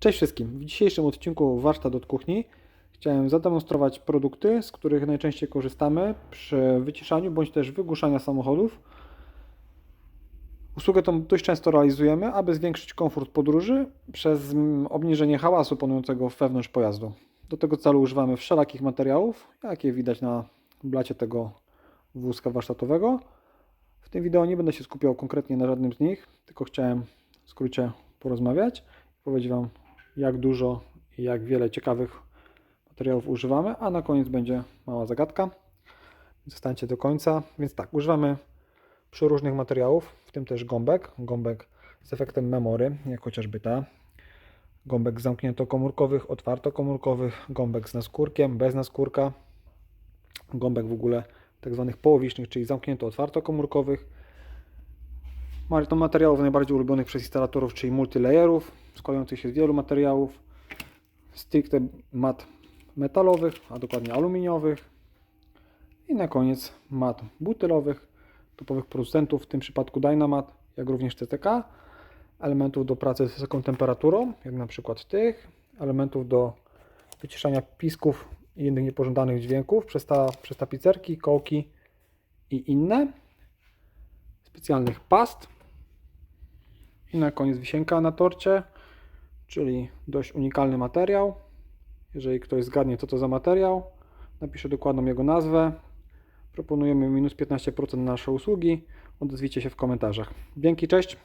Cześć wszystkim. W dzisiejszym odcinku Warsztat od Kuchni chciałem zademonstrować produkty, z których najczęściej korzystamy przy wyciszaniu bądź też wygłuszaniu samochodów. Usługę tą dość często realizujemy, aby zwiększyć komfort podróży przez obniżenie hałasu panującego wewnątrz pojazdu. Do tego celu używamy wszelakich materiałów, jakie widać na blacie tego wózka warsztatowego. W tym wideo nie będę się skupiał konkretnie na żadnym z nich, tylko chciałem w skrócie porozmawiać i powiedzieć Wam, jak dużo i jak wiele ciekawych materiałów używamy, a na koniec będzie mała zagadka. Zostańcie do końca. Więc tak, używamy przeróżnych materiałów, w tym też gąbek. Gąbek z efektem memory, jak chociażby ta. Gąbek zamkniętokomórkowych, otwartokomórkowych, gąbek z naskórkiem, bez naskórka. Gąbek w ogóle tak zwanych połowicznych, czyli zamknięto-otwartokomórkowych. Materiałów najbardziej ulubionych przez instalatorów, czyli multilayerów, składających się z wielu materiałów, stricte mat metalowych, a dokładnie aluminiowych. I na koniec mat butylowych, topowych producentów, w tym przypadku Dynamat, jak również TTK, elementów do pracy z wysoką temperaturą, jak na przykład tych, elementów do wyciszania pisków i innych niepożądanych dźwięków przez, ta, przez tapicerki, kołki i inne, specjalnych past, i na koniec wisienka na torcie, czyli dość unikalny materiał. Jeżeli ktoś zgadnie, co to za materiał, napisze dokładną jego nazwę. Proponujemy minus 15% na nasze usługi. Odezwijcie się w komentarzach. Dzięki, cześć!